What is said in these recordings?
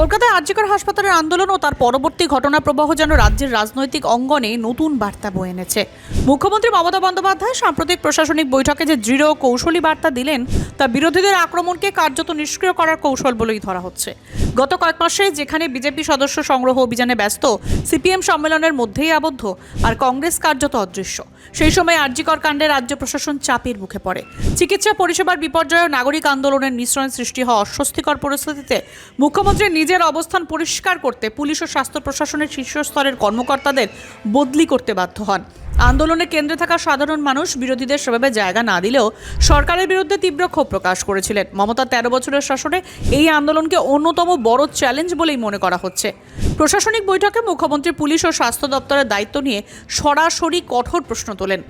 কলকাতায় আর্যিকর হাসপাতালের আন্দোলন ও তার পরবর্তী ঘটনা প্রবাহ যেন রাজ্যের রাজনৈতিক অঙ্গনে নতুন বার্তা বয়ে এনেছে। মুখ্যমন্ত্রী মমতা বন্দ্যোপাধ্যায় সাম্প্রতিক প্রশাসনিক বৈঠকে যে দৃঢ় কৌশলী বার্তা দিলেন, তা বিরোধীদের আক্রমণকে কার্যত নিষ্ক্রিয় করার কৌশল বলেই ধরা হচ্ছে। গত কয়েক মাসে যেখানে বিজেপি সদস্য সংগ্রহ অভিযানে ব্যস্ত, সিপিএম সম্মেলনের মধ্যেই আবদ্ধ আর কংগ্রেস কার্যত অদৃশ্য। সেই সময় আর্যিকর কাণ্ডে রাজ্য প্রশাসন চাপের মুখে পড়ে। চিকিৎসা পরিষেবার বিপর্যয় নাগরিক আন্দোলনের মিশ্রণে সৃষ্টি হওয়া অস্বস্তিকর পরিস্থিতিতে মুখ্যমন্ত্রী নিজের অবস্থান পরিষ্কার করতে পুলিশ ও স্বাস্থ্য প্রশাসনের শীর্ষস্তরের কর্মকর্তাদের বদলি করতে বাধ্য হন। আন্দোলনের কেন্দ্রে থাকা সাধারণ মানুষ বিরোধীদের সেভাবে জায়গা না দিলেও সরকারের বিরুদ্ধে তীব্র ক্ষোভ প্রকাশ করেছিলেন। মমতার তেরো বছরের শাসনে এই আন্দোলনকে অন্যতম বড় চ্যালেঞ্জ বলেই মনে করা হচ্ছে। প্রশাসনিক বৈঠকে মুখ্যমন্ত্রী, পুলিশ ও স্বাস্থ্য দপ্তরের দায়িত্ব নিয়ে সরাসরি কঠোর প্রশ্ন তোলেন।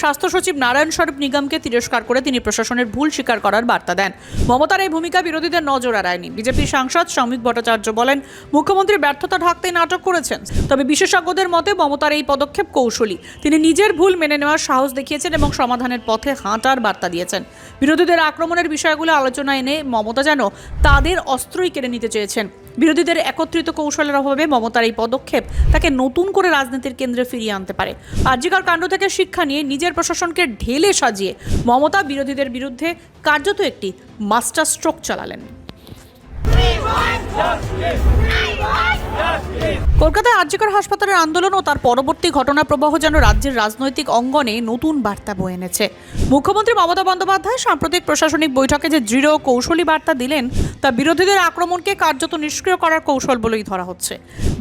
স্বাস্থ্য সচিব নারায়ণ স্বরূপ নিগমকে তিরস্কার করে তিনি প্রশাসনের ভুল স্বীকার করার বার্তা দেন। মমতার এই ভূমিকা বিরোধীদের নজর এড়ায়নি। বিজেপি সাংসদ শ্রমিক ভট্টাচার্য বলেন, মুখ্যমন্ত্রী ব্যর্থতা ঢাকতেই নাটক করেছেন। তবে বিশেষজ্ঞদের মতে মমতার এই পদক্ষেপ কৌশলী। তিনি নিজের ভুল মেনে নেওয়ার সাহস দেখিয়েছেন এবং সমাধানের পথে হাঁটার বার্তা দিয়েছেন। বিরোধীদের আক্রমণের বিষয়গুলো আলোচনা এনে মমতা যেন তাদের অস্ত্রই কেড়ে নিতে চেয়েছেন। বিরোধীদের একত্রিত কৌশলের অভাবে মমতার এই পদক্ষেপ তাকে নতুন করে রাজনীতির কেন্দ্রে ফিরিয়ে আনতে পারে। আর্যিকর কাণ্ড থেকে শিক্ষা নিয়ে নিজের প্রশাসনকে ঢেলে সাজিয়ে মমতা বিরোধীদের বিরুদ্ধে কার্যত একটি মাস্টার স্ট্রোক চালালেন কলকাতায় আর্যিকর হাসপাতালের আন্দোলন ও তার পরবর্তী ঘটনা প্রবাহ যেন রাজ্যের রাজনৈতিক অঙ্গনে নতুন বার্তা বয়ে এনেছে। মুখ্যমন্ত্রী মমতা বন্দ্যোপাধ্যায় সাম্প্রতিক প্রশাসনিক বৈঠকে যে দৃঢ় কৌশলী বার্তা দিলেন, তা বিরোধীদের আক্রমণকে কার্যত নিষ্ক্রিয় করার কৌশল বলেই ধরা হচ্ছে।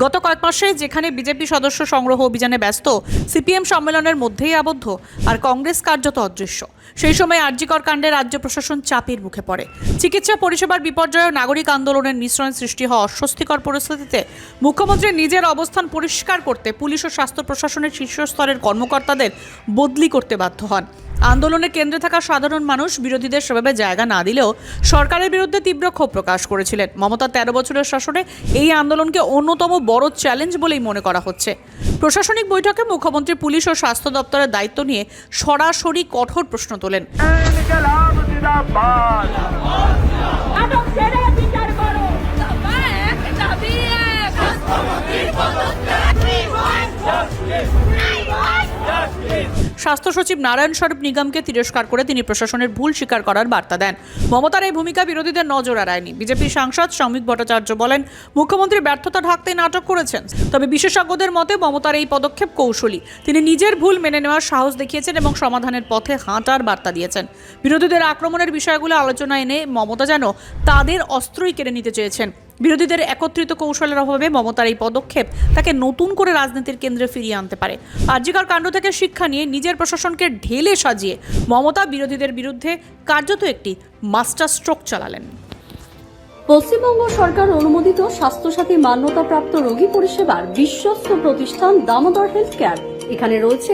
গত কয়েক মাসে যেখানে বিজেপি সদস্য সংগ্রহ অভিযানে ব্যস্ত, সিপিএম সম্মেলনের মধ্যেই আবদ্ধ আর কংগ্রেস কার্যত অদৃশ্য। সেই সময় আর্যিকর কাণ্ডে রাজ্য প্রশাসন চাপের মুখে পড়ে। চিকিৎসা, পরিষেবার বিপর্যয় নাগরিক আন্দোলনের মিশ্রণে সৃষ্টি হওয়া অস্বস্তিকর পরিস্থিতিতে মুখ্যমন্ত্রী নিজের অবস্থান পরিষ্কার করতে পুলিশ ও স্বাস্থ্য প্রশাসনের শীর্ষস্তরের কর্মকর্তাদের বদলি করতে বাধ্য হন। আন্দোলনের কেন্দ্রে থাকা সাধারণ মানুষ বিরোধীদের সেভাবে জায়গা না দিলেও সরকারের বিরুদ্ধে তীব্র ক্ষোভ প্রকাশ করেছিলেন। মমতার তেরো বছরের শাসনে এই আন্দোলনকে অন্যতম বড় চ্যালেঞ্জ বলেই মনে করা হচ্ছে। প্রশাসনিক বৈঠকে মুখ্যমন্ত্রী পুলিশ ও স্বাস্থ্য দপ্তরের দায়িত্ব নিয়ে সরাসরি কঠোর প্রশ্ন তোলেন। স্বাস্থ্য সচিব নারায়ণ স্বরূপ নিগমকে তিরস্কার করে তিনি প্রশাসনের ভুল স্বীকার করার বার্তা দেন। মমতার এই ভূমিকা বিরোধীদের নজর এড়ায়নি। বিজেপি সাংসদ শ্রমিক ভট্টাচার্য বলেন, মুখ্যমন্ত্রী ব্যর্থতা ঢাকতেই নাটক করেছেন। তবে বিশেষজ্ঞদের মতে মমতার এই পদক্ষেপ কৌশলী। তিনি নিজের ভুল মেনে নেওয়ার সাহস দেখিয়েছেন এবং সমাধানের পথে হাঁটার বার্তা দিয়েছেন। বিরোধীদের আক্রমণের বিষয়গুলো আলোচনা এনে মমতা যেন তাদের অস্ত্রই কেড়ে নিতে চেয়েছেন। বিরোধীদের একত্রিত কৌশলের অভাবে মমতার এই পদক্ষেপ তাকে নতুন করে রাজনীতির কেন্দ্রে ফিরিয়ে আনতে পারে। আর্যিকর কাণ্ড থেকে শিক্ষা নিয়ে নিজের প্রশাসনকে ঢেলে সাজিয়ে মমতা বিরোধীদের বিরুদ্ধে কার্যত একটি মাস্টার স্ট্রোক চালালেন। পশ্চিমবঙ্গ সরকার অনুমোদিত স্বাস্থ্যসাথী মান্যতাপ্রাপ্ত রোগী পরিষেবার বিশ্বস্ত প্রতিষ্ঠান দামোদর হেলথ কেয়ার। এখানে রয়েছে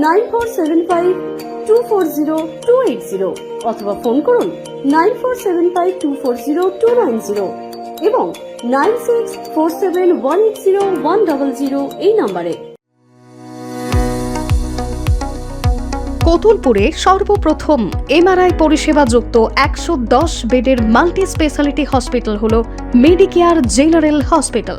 nine four seven five two four zero two eight zero অথবা ফোন করুন nine four seven five two four zero two nine zero এবং nine six four seven one eight zero one double zero এই নম্বরে। কতুলপুরে সর্বপ্রথম MRI পরিষেবা যুক্ত একশো দশ বেডের মাল্টি স্পেশালিটি হসপিটাল হল মেডিকেয়ার জেনারেল হসপিটাল।